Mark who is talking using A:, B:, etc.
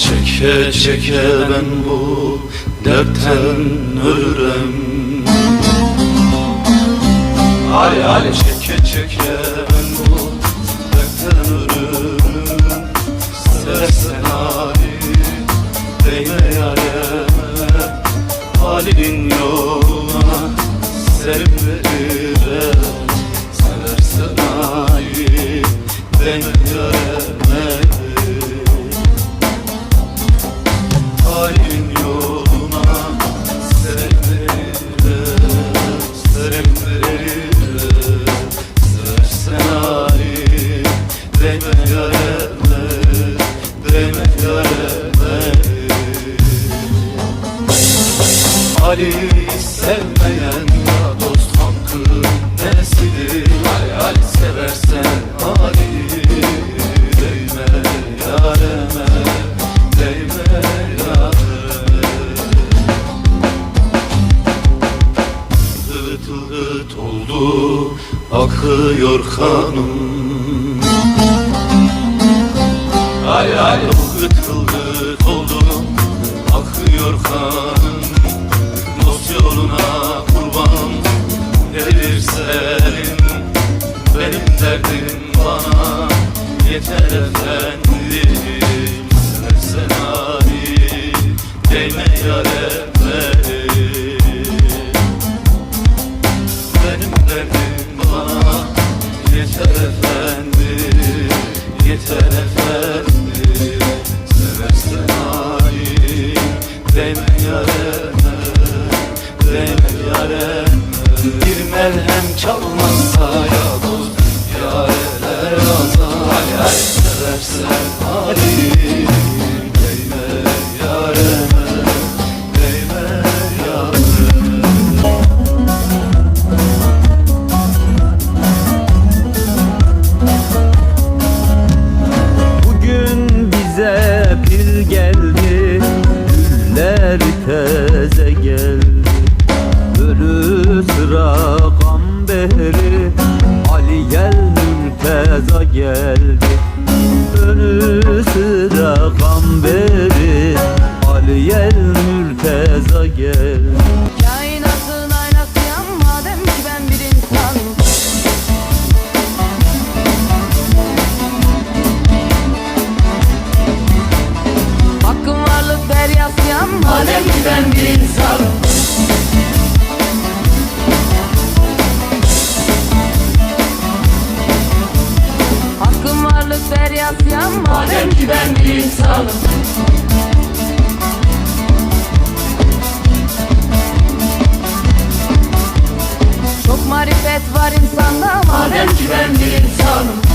A: Çeke çeke ben bu dertten ölürüm. Ali Ali çeke çeke ben bu dertten ölürüm. Seversen Ali değme yareme Halinin yoluna serim veririm Seversen Ali değme sevmeyen ya dost hakkı nesidir? Ali seversen Ali değme yareme değme yareme. Hıt oldu akıyor kanım. Ali hıt hıt oldu akıyor kanım yeter efendim Seversen Ali değme yareme Benim derdim bana yeter efendim Yeter efendim Seversen Ali değme yareme Bir merhem çalmazsa
B: geldi Güller teze geldi. Ölü sıra gamberi Ali gel mürteza geldi Ölü sıra gamberi Ali gel mürteza geldi
C: Kainatın aynasıyam madem ki ben bir insanım Hakkın varlık deryasıyam madem ki ben bir insanım yansıyan Madem ki ben bir insanım. Çok marifet var insanda Madem ki ben bir insanım.